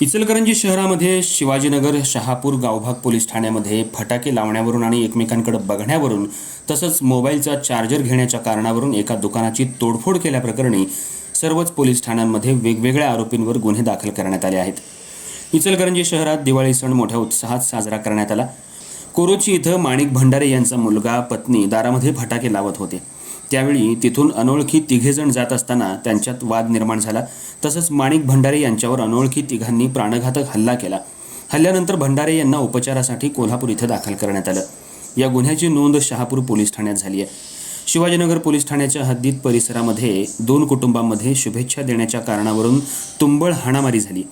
इचलकरंजी शहरामध्ये शिवाजीनगर शहापूर गावभाग पोलीस ठाण्यामध्ये फटाके लावण्यावरून आणि एकमेकांकडे बघण्यावरून तसंच मोबाईलचा चार्जर घेण्याच्या कारणावरून एका दुकानाची तोडफोड केल्याप्रकरणी सर्वच पोलीस ठाण्यांमध्ये वेगवेगळ्या आरोपींवर गुन्हे दाखल करण्यात आले आहेत. इचलकरंजी शहरात दिवाळी सण मोठ्या उत्साहात साजरा करण्यात आला. कोरोची इथं माणिक भंडारे यांचा मुलगा पत्नी दारामध्ये फटाके लावत होते. त्यावेळी तिथून अनोळखी तिघेजण जात असताना त्यांच्यात वाद निर्माण झाला. तसंच माणिक भंडारे यांच्यावर अनोळखी तिघांनी प्राणघातक हल्ला केला. हल्ल्यानंतर भंडारे यांना उपचारासाठी कोल्हापूर इथं दाखल करण्यात आलं. या गुन्ह्याची नोंद शहापूर पोलीस ठाण्यात झाली आहे. शिवाजीनगर पोलीस ठाण्याच्या हद्दीत परिसरामध्ये दोन कुटुंबांमध्ये शुभेच्छा देण्याच्या कारणावरून तुंबळ हाणामारी झाली.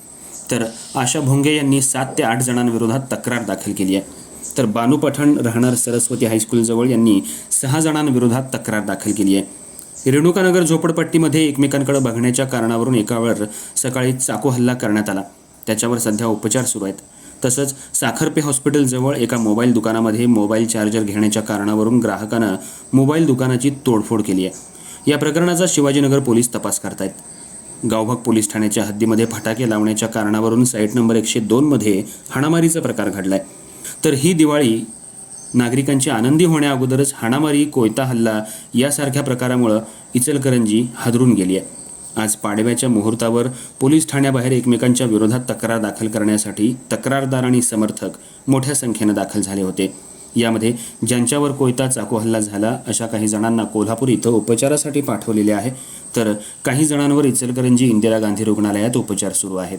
तर आशा भोंगे यांनी सात ते आठ जणांविरोधात तक्रार दाखल केली आहे. तर बानू पठाण राहणार सरस्वती हायस्कूलजवळ यांनी सहा जणांविरोधात तक्रार दाखल केली आहे. रेणुकानगर झोपडपट्टीमध्ये एकमेकांकडे बघण्याच्या कारणावरून एकावर सकाळी चाकू हल्ला करण्यात आला. त्याच्यावर सध्या उपचार सुरू आहेत. तसंच साखरपे हॉस्पिटलजवळ एका मोबाईल दुकानामध्ये मोबाईल चार्जर घेण्याच्या कारणावरून ग्राहकानं मोबाईल दुकानाची तोडफोड केली आहे. या प्रकरणाचा शिवाजीनगर पोलीस तपास करतायत. गावभाग पोलीस ठाण्याच्या हद्दीमध्ये फटाके लावण्याच्या कारणावरून साईट नंबर एकशे दोनमध्ये हाणामारीचा प्रकार घडला आहे तर ही दिवाळी नागरिकांची आनंदी होण्याअगोदरच हाणामारी कोयता हल्ला यासारख्या प्रकारामुळं इचलकरंजी हादरून गेली आहे. आज पाडव्याच्या मुहूर्तावर पोलीस ठाण्याबाहेर एकमेकांच्या विरोधात तक्रार दाखल करण्यासाठी तक्रारदार आणि समर्थक मोठ्या संख्येनं दाखल झाले होते. यामध्ये ज्यांच्यावर कोयता चाकू हल्ला झाला अशा काही जणांना कोल्हापूर इथं उपचारासाठी पाठवलेले आहे. तर काही जणांवर इचलकरंजी इंदिरा गांधी रुग्णालयात उपचार सुरू आहेत.